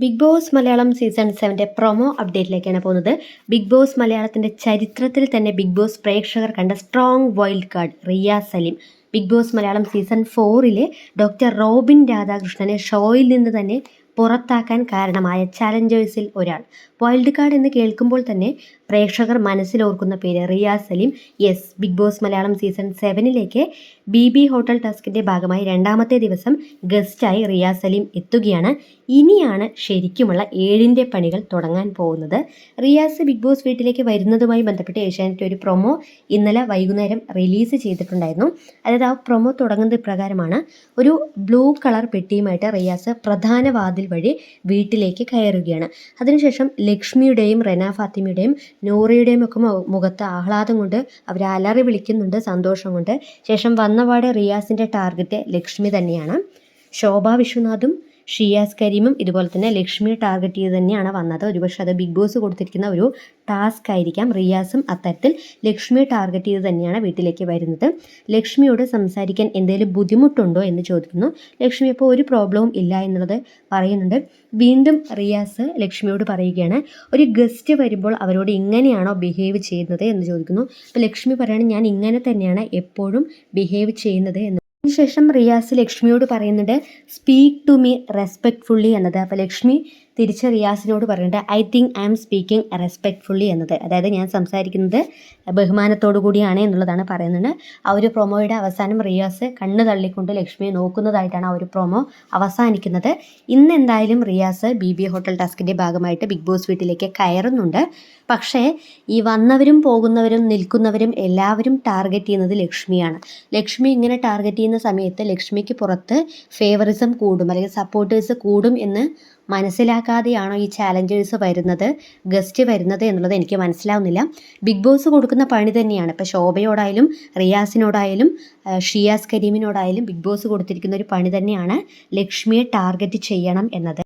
Big boss Malayalam season സെവന്റെ promo അപ്ഡേറ്റിലേക്കാണ് പോകുന്നത്. ബിഗ് ബോസ് മലയാളത്തിന്റെ ചരിത്രത്തിൽ തന്നെ ബിഗ് ബോസ് പ്രേക്ഷകർ കണ്ട strong wild card Riya Saleem. Bigg Boss Malayalam season ഫോറിലെ doctor Robin രാധാകൃഷ്ണനെ ഷോയിൽ നിന്ന് തന്നെ പുറത്താക്കാൻ കാരണമായ ചലഞ്ചേഴ്സിൽ ഒരാൾ. വൈൽഡ് കാർഡ് എന്ന് കേൾക്കുമ്പോൾ തന്നെ പ്രേക്ഷകർ മനസ്സിലോർക്കുന്ന പേര് Riya Saleem. Yes Bigg Boss Malayalam season സെവനിലേക്ക് B B hotel ടാസ്കിന്റെ ഭാഗമായി രണ്ടാമത്തെ ദിവസം ഗസ്റ്റായി റിയാസ് സലീം എത്തുകയാണ്. ഇനിയാണ് ശരിക്കുമുള്ള ഏഴിന്റെ പണികൾ തുടങ്ങാൻ പോകുന്നത്. റിയാസ് ബിഗ് ബോസ് വീട്ടിലേക്ക് വരുന്നതുമായി ബന്ധപ്പെട്ട് ഏഷ്യാനെറ്റ് ഒരു പ്രൊമോ ഇന്നലെ വൈകുന്നേരം റിലീസ് ചെയ്തിട്ടുണ്ടായിരുന്നു. അതായത് ആ പ്രൊമോ തുടങ്ങുന്നത് ഇപ്രകാരമാണ്. ഒരു ബ്ലൂ കളർ പെട്ടിയുമായിട്ട് റിയാസ് പ്രധാന വാതിൽ വഴി വീട്ടിലേക്ക് കയറുകയാണ്. അതിനുശേഷം ലക്ഷ്മിയുടെയും റെന ഫാത്തിമയുടെയും നൂറയുടെയും ഒക്കെ മുഖത്ത് ആഹ്ലാദം കൊണ്ട് അവർ അലറി വിളിക്കുന്നുണ്ട് സന്തോഷം കൊണ്ട്. ശേഷം വന്നപാട് റിയാസിന്റെ ടാർഗറ്റ് ലക്ഷ്മി തന്നെയാണ്. ശോഭ വിശ്വനാഥും ഷിയാസ് കരീമും ഇതുപോലെ തന്നെ ലക്ഷ്മിയെ ടാർഗറ്റ് ചെയ്ത് തന്നെയാണ് വന്നത്. ഒരുപക്ഷെ അത് ബിഗ് ബോസ് കൊടുത്തിരിക്കുന്ന ഒരു ടാസ്ക് ആയിരിക്കാം. റിയാസും അത്തരത്തിൽ ലക്ഷ്മിയെ ടാർഗറ്റ് ചെയ്ത് തന്നെയാണ് വീട്ടിലേക്ക് വരുന്നത്. ലക്ഷ്മിയോട് സംസാരിക്കാൻ എന്തെങ്കിലും ബുദ്ധിമുട്ടുണ്ടോ എന്ന് ചോദിക്കുന്നു. ലക്ഷ്മി ഇപ്പോൾ ഒരു പ്രോബ്ലവും ഇല്ല എന്നുള്ളത് പറയുന്നുണ്ട്. വീണ്ടും റിയാസ് ലക്ഷ്മിയോട് പറയുകയാണ് ഒരു ഗസ്റ്റ് വരുമ്പോൾ അവരോട് ഇങ്ങനെയാണോ ബിഹേവ് ചെയ്യുന്നത്? എന്ന് ചോദിക്കുന്നു. അപ്പോൾ ലക്ഷ്മി പറയുകയാണ് ഞാൻ ഇങ്ങനെ തന്നെയാണ് എപ്പോഴും ബിഹേവ് ചെയ്യുന്നത് എന്ന് അതിനുശേഷം റിയാസ് ലക്ഷ്മിയോട് പറയുന്നുണ്ട് സ്പീക്ക് ടു മീ റെസ്പെക്ട്ഫുള്ളി എന്നത്. അപ്പോൾ ലക്ഷ്മി തിരിച്ച് റിയാസിനോട് പറയുന്നുണ്ട് I think I'm speaking respectfully എന്നത്. അതായത് ഞാൻ സംസാരിക്കുന്നത് ബഹുമാനത്തോടു കൂടിയാണ് എന്നുള്ളതാണ് പറയുന്നത്. ആ ഒരു പ്രൊമോയുടെ അവസാനം റിയാസ് കണ്ണ് തള്ളിക്കൊണ്ട് ലക്ഷ്മിയെ നോക്കുന്നതായിട്ടാണ് ആ ഒരു പ്രൊമോ അവസാനിക്കുന്നത്. ഇന്ന് എന്തായാലും റിയാസ് ബി ബി ഹോട്ടൽ ടാസ്കിന്റെ ഭാഗമായിട്ട് ബിഗ് ബോസ് വീട്ടിലേക്ക് കയറുന്നുണ്ട്. പക്ഷേ ഈ വന്നവരും പോകുന്നവരും നിൽക്കുന്നവരും എല്ലാവരും ടാർഗറ്റ് ചെയ്യുന്നത് ലക്ഷ്മിയാണ്. ലക്ഷ്മി ഇങ്ങനെ ടാർഗറ്റ് ചെയ്യുന്ന സമയത്ത് ലക്ഷ്മിക്ക് പുറത്ത് ഫേവറിസം കൂടും അല്ലെങ്കിൽ സപ്പോർട്ടേഴ്സ് കൂടും എന്ന് മനസ്സിലാക്കാതെയാണോ ഈ ചാലഞ്ചേഴ്സ് വരുന്നത് ഗസ്റ്റ് വരുന്നത് എന്നുള്ളത് എനിക്ക് മനസ്സിലാവുന്നില്ല. ബിഗ് ബോസ് കൊടുക്കുന്ന പണി തന്നെയാണ്. ഇപ്പോൾ ശോഭയോടായാലും റിയാസിനോടായാലും ഷിയാസ് കരീമിനോടായാലും ബിഗ് ബോസ് കൊടുത്തിരിക്കുന്ന ഒരു പണി തന്നെയാണ് ലക്ഷ്മിയെ ടാർഗറ്റ് ചെയ്യണം എന്നത്.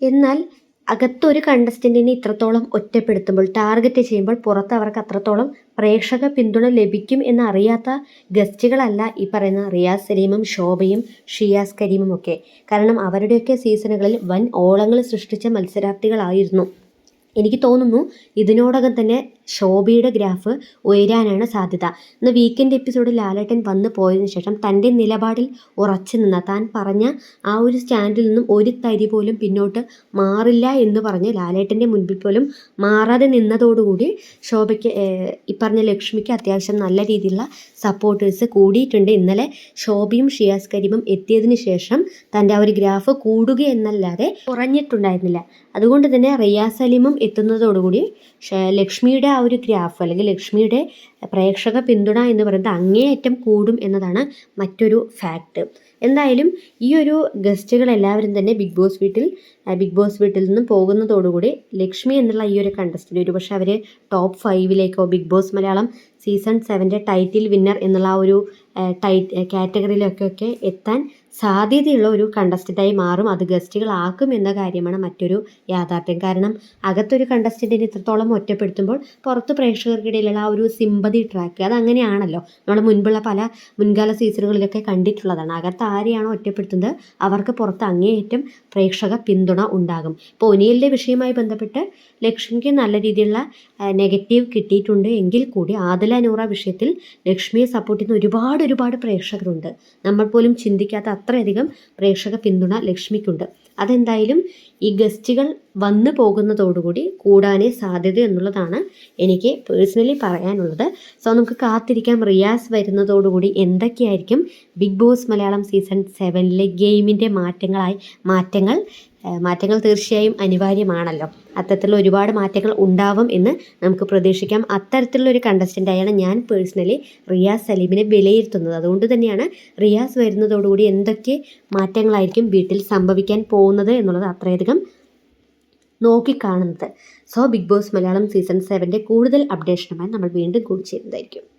എന്നാൽ അകത്തൊരു കണ്ടസ്റ്റന്റിനെ ഇത്രത്തോളം ഒറ്റപ്പെടുത്തുമ്പോൾ ടാർഗറ്റ് ചെയ്യുമ്പോൾ പുറത്ത് അവർക്ക് അത്രത്തോളം പ്രേക്ഷക പിന്തുണ ലഭിക്കും എന്നറിയാത്ത ഗസ്റ്റുകളല്ല ഈ പറയുന്ന റിയാസ് സലീമും ശോഭയും ഷിയാസ് കരീമും ഒക്കെ. കാരണം അവരുടെയൊക്കെ സീസണുകളിൽ വൻ ഓളങ്ങൾ സൃഷ്ടിച്ച മത്സരാർത്ഥികളായിരുന്നു. എനിക്ക് തോന്നുന്നു ഇതിനോടകം തന്നെ ശോഭയുടെ ഗ്രാഫ് ഉയരാനാണ് സാധ്യത. ഇന്ന് വീക്കെൻഡ് എപ്പിസോഡിൽ ലാലേട്ടൻ വന്നു പോയതിനു ശേഷം തന്റെ നിലപാടിൽ ഉറച്ചു നിന്ന താൻ പറഞ്ഞ ആ ഒരു സ്റ്റാൻഡിൽ നിന്നും ഒരു തരി പോലും പിന്നോട്ട് മാറില്ല എന്ന് പറഞ്ഞ് ലാലേട്ടന്റെ മുൻപിൽ പോലും മാറാതെ നിന്നതോടുകൂടി ശോഭയ്ക്ക് ഈ പറഞ്ഞ ലക്ഷ്മിക്ക് അത്യാവശ്യം നല്ല രീതിയിലുള്ള സപ്പോർട്ടേഴ്സ് കൂടിയിട്ടുണ്ട്. ഇന്നലെ ശോഭയും ഷിയാസ് കരീമും എത്തിയതിനു ശേഷം തന്റെ ആ ഒരു ഗ്രാഫ് കൂടുക എന്നല്ലാതെ കുറഞ്ഞിട്ടുണ്ടായിരുന്നില്ല. അതുകൊണ്ട് തന്നെ റിയാസ് സലീമും എത്തുന്നതോടുകൂടി ലക്ഷ്മിയുടെ ആ ഒരു ഗ്രാഫ് അല്ലെങ്കിൽ ലക്ഷ്മിയുടെ പ്രേക്ഷക പിന്തുണ എന്ന് പറയുന്നത് അങ്ങേയറ്റം കൂടും എന്നതാണ് മറ്റൊരു ഫാക്ട് എന്തായാലും ഈ ഒരു ഗസ്റ്റുകൾ എല്ലാവരും തന്നെ ബിഗ് ബോസ് വീട്ടിൽ ബിഗ് ബോസ് വീട്ടിൽ നിന്നും പോകുന്നതോടുകൂടി ലക്ഷ്മി എന്നുള്ള ഈ ഒരു കണ്ടസ്റ്റന്റ് ഒരു പക്ഷേ അവർ ടോപ്പ് ഫൈവിലേക്കോ ബിഗ് ബോസ് മലയാളം സീസൺ സെവന്റെ ടൈറ്റിൽ വിന്നർ എന്നുള്ള ഒരു ടൈ കാറ്റഗറിയിലൊക്കെ എത്താൻ സാധ്യതയുള്ള ഒരു കണ്ടസ്റ്റന്റായി മാറും. അത് ഗസ്റ്റുകളാക്കും എന്ന കാര്യമാണ് മറ്റൊരു യാഥാർത്ഥ്യം. കാരണം അകത്തൊരു കണ്ടസ്റ്റന്റിനെ ഇത്രത്തോളം ഒറ്റപ്പെടുത്തുമ്പോൾ പുറത്ത് പ്രേക്ഷകർക്കിടയിലുള്ള ആ ഒരു സിമ്പതി ട്രാക്ക് അത് അങ്ങനെയാണല്ലോ നമ്മൾ മുൻപുള്ള പല മുൻകാല സീസണുകളിലൊക്കെ കണ്ടിട്ടുള്ളതാണ്. അകത്ത് ആരെയാണോ ഒറ്റപ്പെടുത്തുന്നത് അവർക്ക് പുറത്ത് അങ്ങേയറ്റം പ്രേക്ഷക പിന്തുണ ഉണ്ടാകും. ഇപ്പോൾ ഒനിയലിന്റെ വിഷയവുമായി ബന്ധപ്പെട്ട് ലക്ഷ്മിക്ക് നല്ല രീതിയിലുള്ള നെഗറ്റീവ് കിട്ടിയിട്ടുണ്ട് എങ്കിൽ കൂടി ആദില നൂറ വിഷയത്തിൽ ലക്ഷ്മിയെ സപ്പോർട്ട് ചെയ്യുന്ന ഒരുപാട് ഒരുപാട് പ്രേക്ഷകരുണ്ട്. നമ്മൾ പോലും ചിന്തിക്കാത്ത അത്രയധികം പ്രേക്ഷക പിന്തുണ ലക്ഷ്മിക്കുണ്ട്. അതെന്തായാലും ഈ ഗസ്റ്റുകൾ വന്നു പോകുന്നതോടുകൂടി കൂടാനേ സാധ്യത എന്നുള്ളതാണ് എനിക്ക് പേഴ്സണലി പറയാനുള്ളത്. സോ നമുക്ക് കാത്തിരിക്കാം. റിയാസ് വരുന്നതോടുകൂടി എന്തൊക്കെയായിരിക്കും ബിഗ് ബോസ് മലയാളം സീസൺ സെവനിലെ ഗെയിമിന്റെ മാറ്റങ്ങളായി മാറ്റങ്ങൾ? മാറ്റങ്ങൾ തീർച്ചയായും അനിവാര്യമാണല്ലോ. അത്തരത്തിലുള്ള ഒരുപാട് മാറ്റങ്ങൾ ഉണ്ടാവും എന്ന് നമുക്ക് പ്രതീക്ഷിക്കാം. അത്തരത്തിലുള്ള ഒരു കണ്ടസ്റ്റന്റായാണ് ഞാൻ പേഴ്സണലി റിയാസ് സലീമിനെ വിലയിരുത്തുന്നത്. അതുകൊണ്ട് തന്നെയാണ് റിയാസ് വരുന്നതോടുകൂടി എന്തൊക്കെ മാറ്റങ്ങളായിരിക്കും വീട്ടിൽ സംഭവിക്കാൻ പോകുന്നത് എന്നുള്ളത് അത്രയധികം നോക്കിക്കാണുന്നത്. So Bigg Boss Malayalam season സെവന്റെ കൂടുതൽ അപ്ഡേഷനുമായി നമ്മൾ വീണ്ടും കൂടി ചെയ്യുന്നതായിരിക്കും